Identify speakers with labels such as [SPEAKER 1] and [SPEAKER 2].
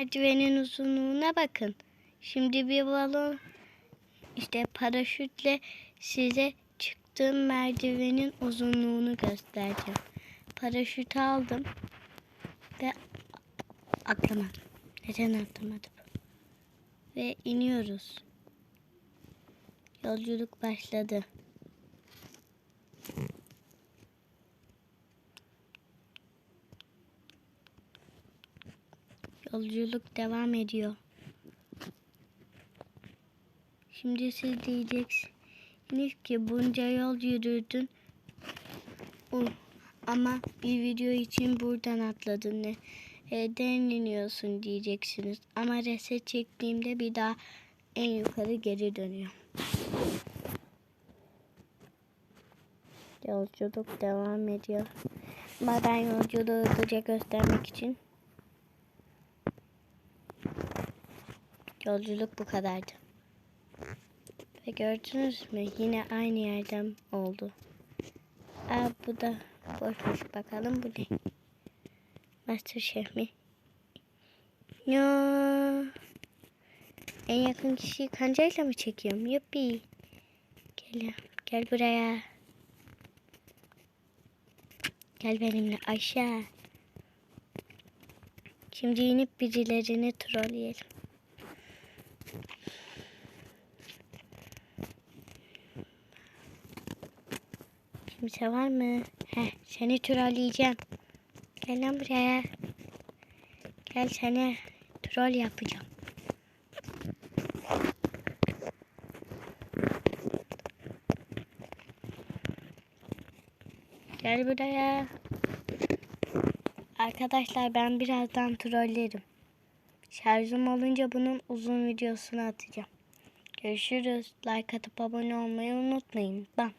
[SPEAKER 1] Merdivenin uzunluğuna bakın. Şimdi bir balon işte paraşütle size çıktığım merdivenin uzunluğunu göstereceğim. Paraşütü aldım ve atlamadım. Neden atlamadım? Ve iniyoruz. Yolculuk başladı. Yolculuk devam ediyor. Şimdi siz diyeceksiniz ki bunca yol yürüdün. Ama bir video için buradan atladın ne? Neden iniyorsun diyeceksiniz. Ama reset çektiğimde bir daha en yukarı geri dönüyor. Yolculuk devam ediyor. Ama ben yolculuğu hızlıca göstermek için Yolculuk bu kadardı. Ve gördünüz mü yine aynı yerden oldu. Aa, bu da boşmuş bakalım bu ne? Masterchef mi? Ya. En yakın kişiyi kancayla mı çekiyorum? Yuppi. Gel, gel buraya. Gel benimle aşağı. Şimdi inip birilerini trolleyelim. Kimse var mı? Heh, seni trolleyeceğim. Gel lan buraya. Gel seni troll yapacağım. Gel buraya. Arkadaşlar ben birazdan trollerim. Şarjım olunca bunun uzun videosunu atacağım. Görüşürüz. Like atıp abone olmayı unutmayın. Bam.